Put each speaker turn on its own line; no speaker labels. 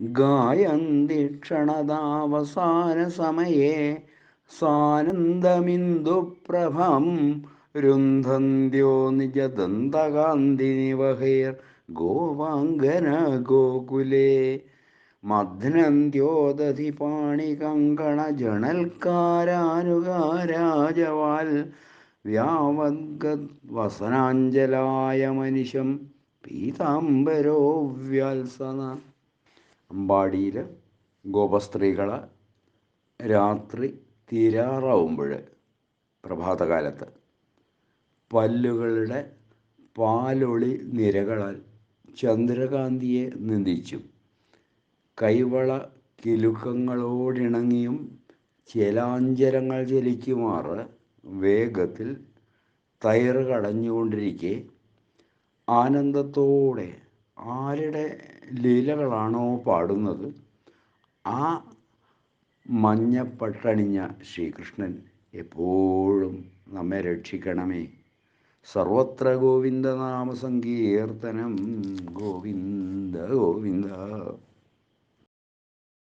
ഗായന്തി ക്ഷണതാവസാന സമയേ സാനന്ദമിന്ദുപ്രഭം രുന്ധന്ത്യോ നിജദന്തകാന്തി നിവഹേർ ഗോവാങ്കന ഗോകുലേ. മധ്നന്ത്യോദധി പാണികങ്കണ ജണൽക്കാരാനുകാരാജവാൽ വ്യാവദ്ഗദ്വസനാഞ്ജലായ മനുഷ്യം പീതാംബരോ വ്യാത്സന അമ്പാടിയിൽ ഗോപസ്ത്രീകൾ രാത്രി തീരാറാവുമ്പോൾ പ്രഭാതകാലത്ത് പല്ലുകളുടെ പാലൊളി നിരകളാൽ ചന്ദ്രകാന്തിയെ നിന്ദിച്ചു കൈവള കിലുക്കങ്ങളോടിണങ്ങിയും ചിലാഞ്ചരങ്ങൾ ചലിക്കുമാറ് വേഗത്തിൽ തൈറ് കടഞ്ഞുകൊണ്ടിരിക്കെ ആനന്ദത്തോടെ ആരുടെ ലീലകളാണോ പാടുന്നത്? ആ മഞ്ഞപ്പട്ടണിഞ്ഞ ശ്രീകൃഷ്ണൻ എപ്പോഴും നമ്മെ രക്ഷിക്കണമേ. സർവത്ര ഗോവിന്ദ നാമസങ്കീർത്തനം ഗോവിന്ദ ഗോവിന്ദ.